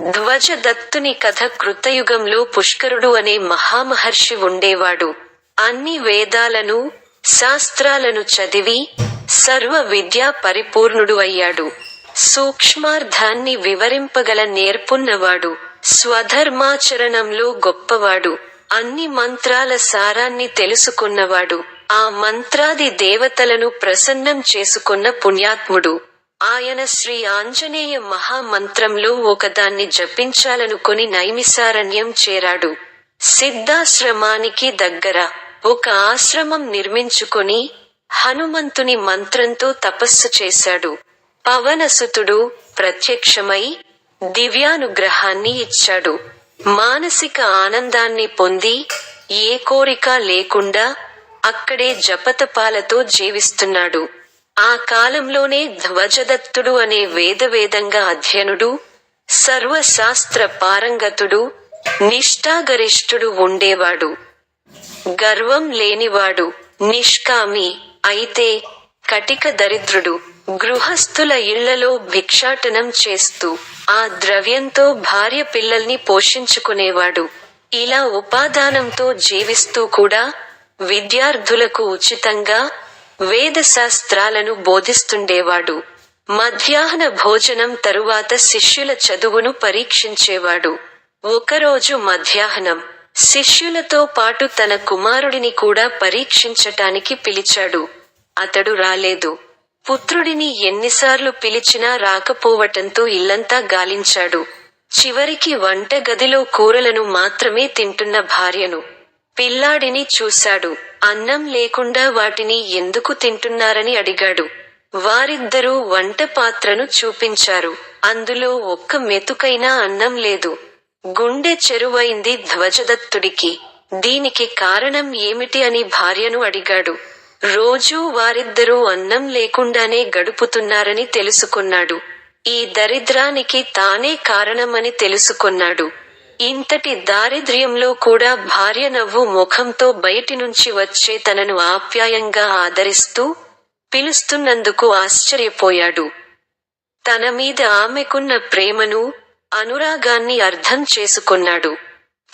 ధ్వజదత్తుని కథ కృతయుగంలో పుష్కరుడు అనే మహామహర్షి ఉండేవాడు. అన్ని వేదాలను శాస్త్రాలను చదివి సర్వ విద్యా పరిపూర్ణుడు అయ్యాడు. సూక్ష్మార్థాన్ని వివరింపగల నేర్పున్నవాడు. స్వధర్మాచరణంలో గొప్పవాడు. అన్ని మంత్రాల సారాన్ని తెలుసుకున్నవాడు. ఆ మంత్రాది దేవతలను ప్రసన్నం చేసుకున్న పుణ్యాత్ముడు. ఆయన శ్రీ ఆంజనేయ మహామంత్రంలో ఒకదాన్ని జపించాలనుకుని నైమిసారణ్యం చేరాడు. సిద్ధాశ్రమానికి దగ్గర ఒక ఆశ్రమం నిర్మించుకొని హనుమంతుని మంత్రంతో తపస్సు చేశాడు. పవనసుతుడు ప్రత్యక్షమై దివ్యానుగ్రహాన్ని ఇచ్చాడు. మానసిక ఆనందాన్ని పొంది ఏ కోరిక లేకుండా అక్కడే జపతపాలతో జీవిస్తున్నాడు. ఆ కాలంలోనే ధ్వజదత్తుడు అనే వేదవేదంగా అధ్యయనుడు సర్వశాస్త్ర పారంగతుడు నిష్ఠాగరిష్ఠుడు ఉండేవాడు. గర్వం లేనివాడు నిష్కామి అయితే కటిక దరిద్రుడు గృహస్థుల ఇళ్ళలో భిక్షాటనం చేస్తూ ఆ ద్రవ్యంతో భార్య పిల్లల్ని పోషించుకునేవాడు. ఇలా ఉపాదానంతో జీవిస్తూ కూడా విద్యార్థులకు ఉచితంగా వేద శాస్త్రాలను బోధిస్తుండేవాడు. మధ్యాహ్న భోజనం తరువాత శిష్యుల చదువును పరీక్షించేవాడు. ఒకరోజు మధ్యాహ్నం శిష్యులతో పాటు తన కుమారుడిని కూడా పరీక్షించటానికి పిలిచాడు. అతడు రాలేదు. పుత్రుడిని ఎన్నిసార్లు పిలిచినా రాకపోవటంతో ఇల్లంతా గాలించాడు. చివరికి వంటగదిలో కూరలను మాత్రమే తింటున్న భార్యను పిల్లాడిని చూశాడు. అన్నం లేకుండా వాటిని ఎందుకు తింటున్నారని అడిగాడు. వారిద్దరూ వంట పాత్రను చూపించారు. అందులో ఒక్క మెతుకైనా అన్నం లేదు. గుండె చెరువైంది ధ్వజదత్తుడికి. దీనికి కారణం ఏమిటి అని భార్యను అడిగాడు. రోజూ వారిద్దరూ అన్నం లేకుండానే గడుపుతున్నారని తెలుసుకున్నాడు. ఈ దరిద్రానికి తానే కారణమని తెలుసుకున్నాడు. ఇంతటి దారిద్ర్యంలో కూడా భార్య నవ్వు ముఖంతో బయటి నుంచి వచ్చే తనను ఆప్యాయంగా ఆదరిస్తూ పిలుస్తున్నందుకు ఆశ్చర్యపోయాడు. తన మీద ఆమెకున్న ప్రేమను అనురాగాన్ని అర్థం చేసుకున్నాడు.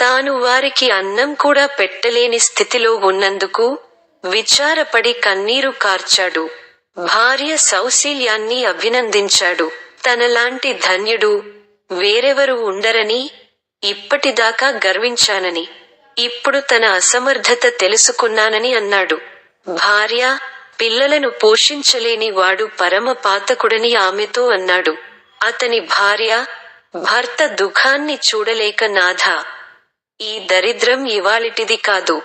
తాను వారికి అన్నం కూడా పెట్టలేని స్థితిలో ఉన్నందుకు విచారపడి కన్నీరు కార్చాడు. భార్య సౌశీల్యాన్ని అభినందించాడు. తనలాంటి ధన్యుడు వేరెవరు ఉండరని ఇప్పటిదాకా గర్వించానని ఇప్పుడు తన అసమర్థత తెలుసుకున్నానని అన్నాడు. భార్య పిల్లలను పోషించలేని వాడు పరమ పాతకుడని ఆమెతో అన్నాడు. అతని భార్య భర్త దుఃఖాన్ని చూడలేక నాథ. ఈ దరిద్రం ఇవాళిటిది కాదు.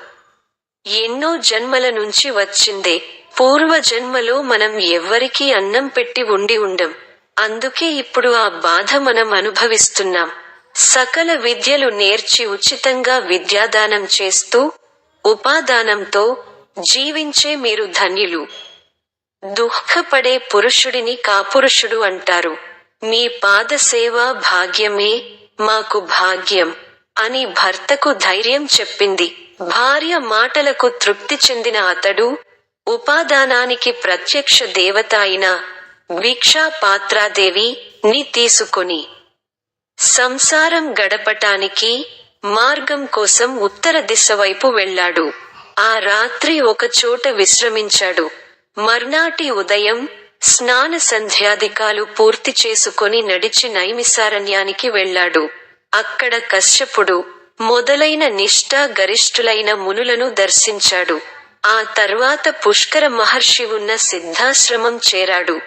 ఎన్నో జన్మల నుంచి వచ్చిందే. పూర్వ జన్మలో మనం ఎవ్వరికీ అన్నం పెట్టి ఉండి ఉండం. అందుకే ఇప్పుడు ఆ బాధ మనం అనుభవిస్తున్నాం. సకల విద్యలు నేర్చి ఉచితంగా విద్యాదానం చేస్తూ ఉపాదానంతో జీవించే మీరు ధన్యులు. దుఃఖపడే పురుషుడిని కాపురుషుడు అంటారు. మీ పాదసేవా భాగ్యమే మాకు భాగ్యం అని భర్తకు ధైర్యం చెప్పింది. భార్య మాటలకు తృప్తి చెందిన అతడు ఉపాదానానికి ప్రత్యక్ష దేవత అయిన భిక్షా పాత్రాదేవి ని తీసుకొని సంసారం గడపటానికి మార్గం కోసం ఉత్తర దిశ వైపు వెళ్ళాడు. ఆ రాత్రి ఒక చోట విశ్రమించాడు. మర్నాటి ఉదయం స్నాన సంధ్యాధికాలు పూర్తి చేసుకొని నడిచి నైమిసారణ్యానికి వెళ్ళాడు. అక్కడ కశ్యపుడు మొదలైన నిష్ఠా గరిష్ఠులైన మునులను దర్శించాడు. ఆ తర్వాత పుష్కర మహర్షి ఉన్న సిద్ధాశ్రమం చేరాడు.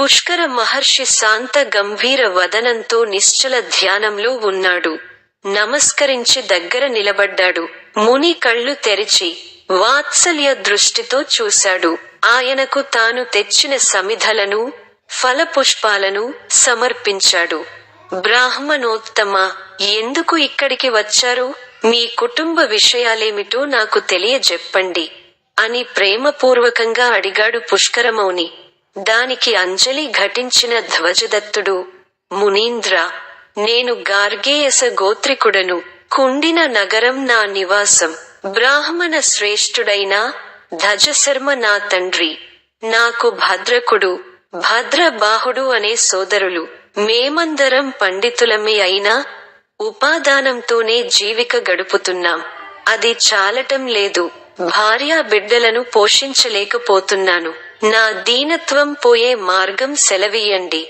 పుష్కర మహర్షి శాంత గంభీర వదనంతో నిశ్చల ధ్యానంలో ఉన్నాడు. నమస్కరించి దగ్గర నిలబడ్డాడు. ముని కళ్ళు తెరిచి వాత్సల్య దృష్టితో చూశాడు. ఆయనకు తాను తెచ్చిన సమిధలను ఫలపుష్పాలను సమర్పించాడు. బ్రాహ్మణోత్తమ ఎందుకు ఇక్కడికి వచ్చారు? మీ కుటుంబ విషయాలేమిటో నాకు తెలియజెప్పండి. అని ప్రేమపూర్వకంగా అడిగాడు పుష్కరమౌని. దానికి అంజలి ఘటించిన ధ్వజదత్తుడు మునీంద్ర నేను గార్గేయస గోత్రికుడను కుండిన నగరం నా నివాసం బ్రాహ్మణ శ్రేష్ఠుడైన ధజశర్మ నా తండ్రి నాకు భద్రకుడు భద్రబాహుడు అనే సోదరులు మేమందరం పండితులమే అయినా ఉపాదానంతోనే జీవిక గడుపుతున్నాం. అది చాలటం లేదు. భార్యా బిడ్డలను పోషించలేకపోతున్నాను. నా దీనత్వం పోయే మార్గం సెలవీయండి.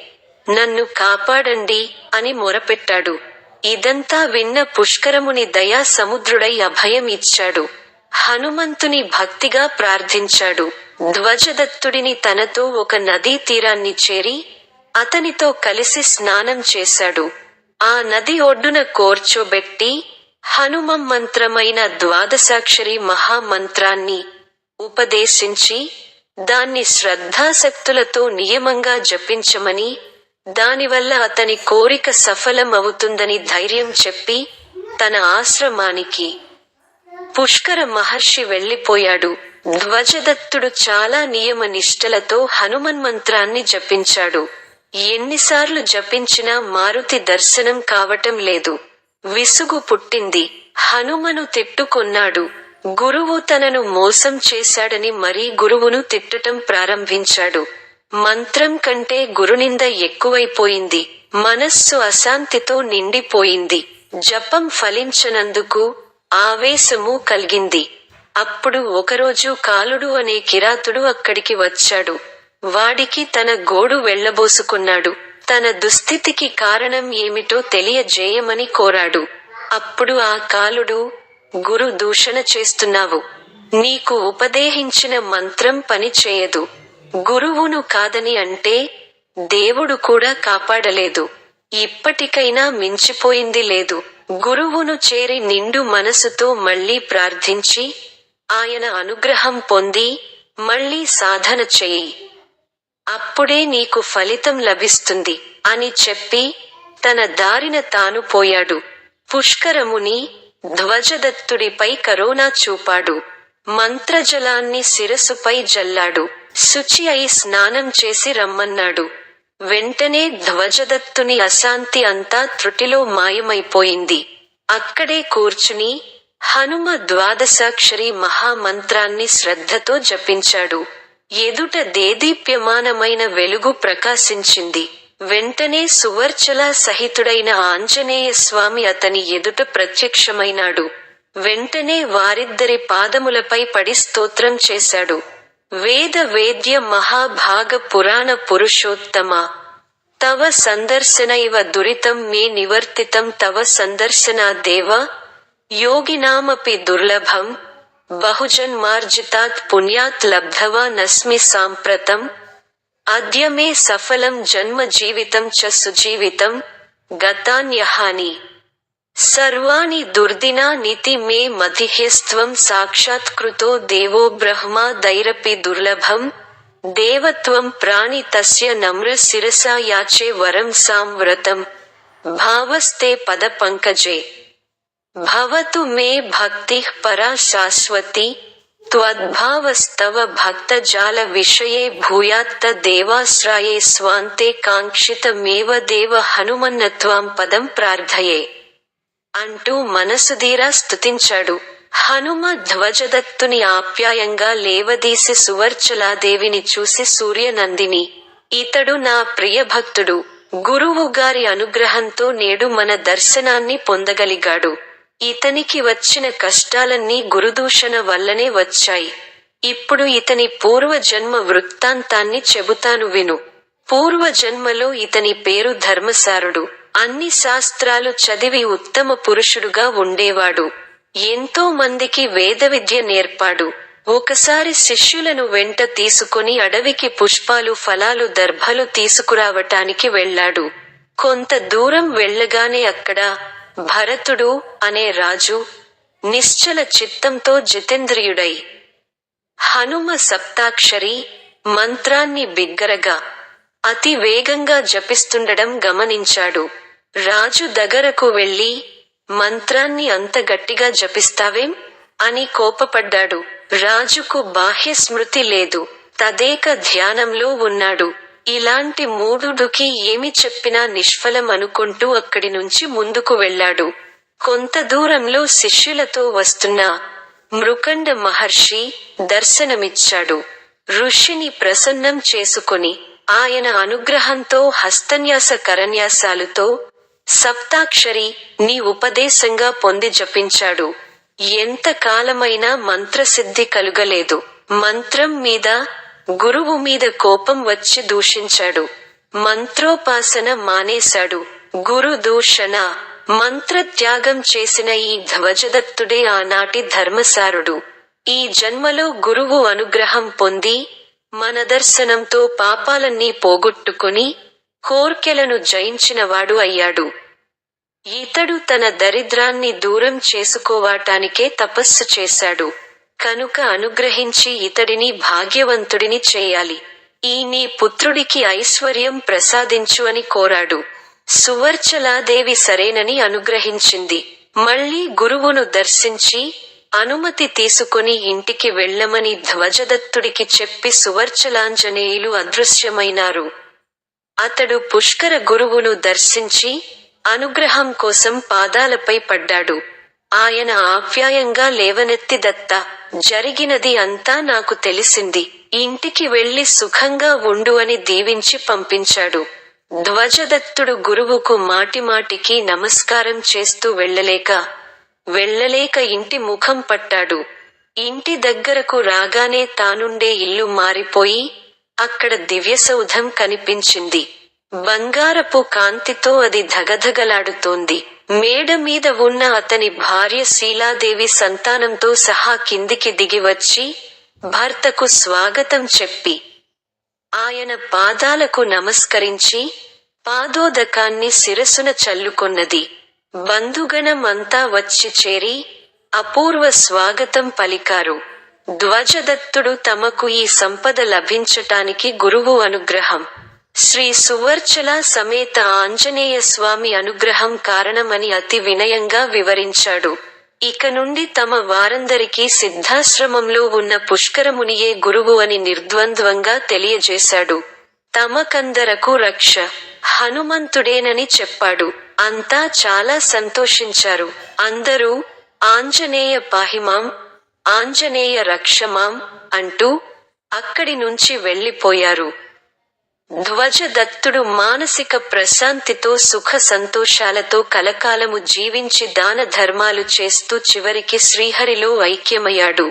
నన్ను కాపాడండి అని మొరపెట్టాడు. ఇదంతా విన్న పుష్కరముని దయా సముద్రుడై అభయం ఇచ్చాడు. హనుమంతుని భక్తిగా ప్రార్థించాడు. ధ్వజదత్తుడిని తనతో ఒక నదీ తీరాన్ని చేరి అతనితో కలిసి స్నానం చేశాడు. ఆ నది ఒడ్డున కోర్చోబెట్టి హనుమం మంత్రమైన ద్వాదశాక్షరి మహామంత్రాన్ని ఉపదేశించి దాన్ని శ్రద్ధాశక్తులతో నియమంగా జపించమని దానివల్ల అతని కోరిక సఫలం అవుతుందని ధైర్యం చెప్పి తన ఆశ్రమానికి పుష్కర మహర్షి వెళ్ళిపోయాడు ధ్వజదత్తుడు చాలా నియమ నిష్టలతో హనుమన్మంత్రాన్ని జపించాడు. ఎన్నిసార్లు జపించినా మారుతి దర్శనం కావటం లేదు. విసుగు పుట్టింది. హనుమను తిట్టుకొన్నాడు. గురువు తనను మోసం చేశాడని మరీ గురువును తిట్టటం ప్రారంభించాడు. మంత్రం కంటే గురునింద ఎక్కువైపోయింది. మనస్సు అశాంతితో నిండిపోయింది. జపం ఫలించనందుకు ఆవేశము కలిగింది. అప్పుడు ఒకరోజు కాలుడు అనే కిరాతుడు అక్కడికి వచ్చాడు. వాడికి తన గోడు వెళ్ళబోసుకున్నాడు. తన దుస్థితికి కారణం ఏమిటో తెలియజేయమని కోరాడు. అప్పుడు ఆ కాలుడు గురు దూషణ చేస్తున్నావు. నీకు ఉపదేహించిన మంత్రం పని చేయదు. గురువును కాదని అంటే దేవుడు కూడా కాపాడలేదు. ఇప్పటికైనా మించిపోయింది లేదు. గురువును చేరి నిండు మనసుతో మళ్ళీ ప్రార్థించి ఆయన అనుగ్రహం పొంది మళ్ళీ సాధన చెయ్యి అప్పుడే నీకు ఫలితం లభిస్తుంది అని చెప్పి తన దారిన తాను పోయాడు. పుష్కరముని ధ్వజదత్తుడిపై కరోనా చూపాడు. మంత్రజలాన్ని శిరసుపై జల్లాడు. శుచి అయి స్నానం చేసి రమ్మన్నాడు. వెంటనే ధ్వజదత్తుని అశాంతి అంతా త్రుటిలో మాయమైపోయింది. అక్కడే కూర్చుని హనుమ ద్వాదశాక్షరి మహామంత్రాన్ని శ్రద్ధతో జపించాడు. ఎదుట దేదీప్యమానమైన వెలుగు ప్రకాశించింది. వెంటనే సువర్చల సహితుడైన ఆంజనేయ స్వామి అతని ఎదుట ప్రత్యక్షమైనాడు. వెంటనే వారిద్దరి పాదములపై పడి స్తోత్రం చేశాడు. వేద వేద్య మహాభాగ పురాణ పురుషోత్తమ. తవ సందర్శన ఇవ దురితం మే నివర్తితం తవ సందర్శన దేవ. యోగినామపి దుర్లభం. బహుజన్మార్జితాత్ పుణ్యాత్ లబ్ధవా నస్మి సాంప్రతం అద్య మే సఫలం జన్మ జీవితం చ సుజీవితం గతాన్యహాని సర్వాణి దుర్దినా నితి మే మధిహ్యస్త్వం సాక్షాత్కృతో దేవో బ్రహ్మా దైరపి దుర్లభం దేవత్వం ప్రాణి తస్య నమ్ర శిరసా యాచే వరం సాంవ్రతం భావస్తే పద పంకజే భవతు మే భక్తి పరా శాశ్వతి త్వద్భావస్తవ భక్తజాల విషయే భూయాత్త దేవాశ్రయే స్వాంతే కాంక్షితమేవ దేవ హనుమన్నత్వాం పదం ప్రార్థయే అంటూ మనసుదీరా స్తుతించాడు హనుమ ధ్వజదత్తుని ఆప్యాయంగా లేవదీసి సువర్చలాదేవిని చూసి సూర్యనందిని ఇతడు నా ప్రియభక్తుడు గురువు గారి అనుగ్రహంతో నేడు మన దర్శనాన్ని పొందగలిగాడు ఇతనికి వచ్చిన కష్టాలన్నీ గురుదూషణ వల్లనే వచ్చాయి. ఇప్పుడు ఇతని పూర్వజన్మ వృత్తాంతాన్ని చెబుతాను విను. పూర్వజన్మలో ఇతని పేరు ధర్మసారుడు. అన్ని శాస్త్రాలు చదివి ఉత్తమ పురుషుడుగా ఉండేవాడు. ఎంతో మందికి వేద విద్య నేర్పాడు. ఒకసారి శిష్యులను వెంట తీసుకొని అడవికి పుష్పాలు ఫలాలు దర్భలు తీసుకురావటానికి వెళ్ళాడు. కొంత దూరం వెళ్ళగానే అక్కడ భరతుడు అనే రాజు నిశ్చల చిత్తంతో జితేంద్రియుడై హనుమ సప్తాక్షరి మంత్రాన్ని బిగ్గరగా అతి వేగంగా జపిస్తుండడం గమనించాడు. రాజు దగ్గరకు వెళ్ళి మంత్రాన్ని అంత గట్టిగా జపిస్తావేం? అని కోపపడ్డాడు. రాజుకు బాహ్య స్మృతి లేదు. తదేక ధ్యానంలో ఉన్నాడు. ఇలాంటి మూఢుడుకి ఏమి చెప్పినా నిష్ఫలం అనుకుంటూ అక్కడి నుంచి ముందుకు వెళ్ళాడు. కొంత దూరంలో శిష్యులతో వస్తున్న మృకండ మహర్షి దర్శనమిచ్చాడు. ఋషిని ప్రసన్నం చేసుకుని ఆయన అనుగ్రహంతో హస్తన్యాస కరన్యాసాలుతో సప్తాక్షరి నీ ఉపదేశంగా పొంది జపించాడు. ఎంత కాలమైనా మంత్రసిద్ధి కలుగలేదు. మంత్రం మీద గురువు మీద కోపం వచ్చి దూషించాడు. మంత్రోపాసన మానేశాడు. గురు దూషణ మంత్రత్యాగం చేసిన ఈ ధ్వజదత్తుడే ఆనాటి ధర్మసారుడు. ఈ జన్మలో గురువు అనుగ్రహం పొంది మన దర్శనంతో పాపాలన్నీ పోగొట్టుకుని కోర్కెలను జయించినవాడు అయ్యాడు. ఇతడు తన దరిద్రాన్ని దూరం చేసుకోవటానికే తపస్సు చేశాడు. కనుక అనుగ్రహించి ఇతడిని భాగ్యవంతుడిని చేయాలి. ఈ నీ పుత్రుడికి ఐశ్వర్యం ప్రసాదించు అని కోరాడు. సువర్చలాదేవి సరేనని అనుగ్రహించింది. మళ్ళీ గురువును దర్శించి అనుమతి తీసుకొని ఇంటికి వెళ్ళమని ధ్వజదత్తుడికి చెప్పి సువర్చలాంజనేయులు అదృశ్యమైనారు. అతడు పుష్కర గురువును దర్శించి అనుగ్రహం కోసం పాదాలపై పడ్డాడు. ఆయన ఆప్యాయంగా లేవనెత్తి దత్త జరిగినది అంతా నాకు తెలిసింది. ఇంటికి వెళ్ళి సుఖంగా ఉండు అని దీవించి పంపించాడు. ధ్వజదత్తుడు గురువుకు మాటిమాటికి నమస్కారం చేస్తూ వెళ్ళలేక వెళ్ళలేక ఇంటి ముఖం పట్టాడు. ఇంటి దగ్గరకు రాగానే తానుండే ఇల్లు మారిపోయి అక్కడ దివ్యసౌధం కనిపించింది. బంగారపు కాంతితో అది ధగధగలాడుతోంది. మేడ మీద ఉన్న అతని భార్య శీలాదేవి సంతానంతో సహా కిందికి దిగి వచ్చి భర్తకు స్వాగతం చెప్పి ఆయన పాదాలకు నమస్కరించి పాదోదకాన్ని శిరసున చల్లుకొన్నది. బంధుగణం అంతా వచ్చి చేరి అపూర్వ స్వాగతం పలికారు. ధ్వజదత్తుడు తమకు ఈ సంపద లభించటానికి గురువు అనుగ్రహం. శ్రీ సువర్చల సమేత ఆంజనేయ స్వామి అనుగ్రహం కారణమని అతి వినయంగా వివరించాడు. ఇక నుండి తమ వారందరికీ సిద్ధాశ్రమంలో ఉన్న పుష్కరమునియే గురువు అని నిర్ద్వంద్వంగా తెలియజేశాడు. తమకందరకు రక్ష హనుమంతుడేనని చెప్పాడు. అంతా చాలా సంతోషించారు. అందరూ ఆంజనేయ పాహిమాం ఆంజనేయ రక్షమాం అంటూ అక్కడి నుంచి వెళ్ళిపోయారు. ధ్వజదత్తుడు మానసిక ప్రశాంతితో సుఖ సంతోషాలతో కలకాలము జీవించి దాన ధర్మాలు చేస్తూ చివరికి శ్రీహరిలో ఐక్యమయ్యాడు.